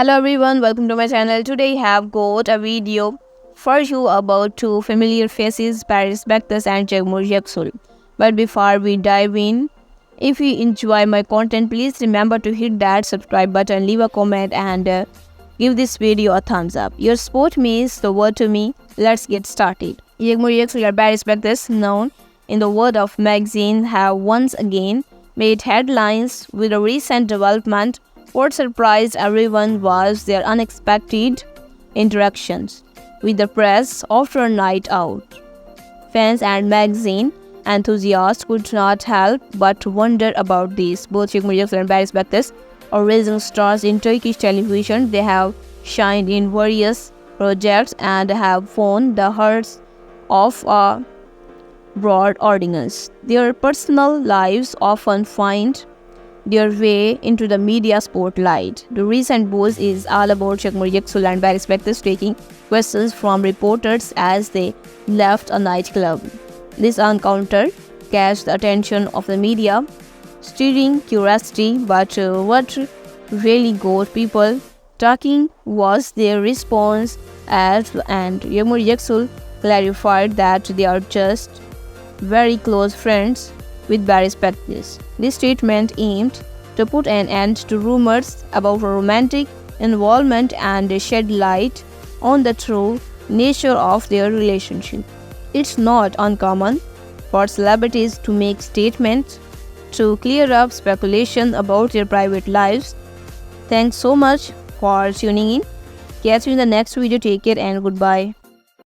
Hello everyone, welcome to my channel. Today I have got a video for you about two familiar faces, Paris Bectus and Jagmur Yaksul. But before we dive in, if you enjoy my content, please remember to hit that subscribe button, leave a comment and uh, give this video a thumbs up. Your support means the world to me. Let's get started. Jagmur Yaksul and Paris Bectus, known in the world of magazine, have once again made headlines with a recent development what surprised everyone was their unexpected interactions with the press after a night out. Fans and magazine enthusiasts could not help but wonder about this. Both Sheikh Mujib and Paris Bectus are rising stars in Turkish television. They have shined in various projects and have won the hearts of a broad audience. Their personal lives often find their way into the media spotlight. The recent buzz is all about Shakmur Yaksul and Paris Bectus taking questions from reporters as they left a nightclub. This encounter catch the attention of the media, stirring curiosity, but uh, what really got people talking was their response as and Yamur Yaksul clarified that they are just very close friends with Paris Bectus. This statement aimed to put an end to rumors about romantic involvement and shed light on the true nature of their relationship. It's not uncommon for celebrities to make statements to clear up speculation about their private lives. Thanks so much for tuning in. Catch you in the next video. Take care and goodbye.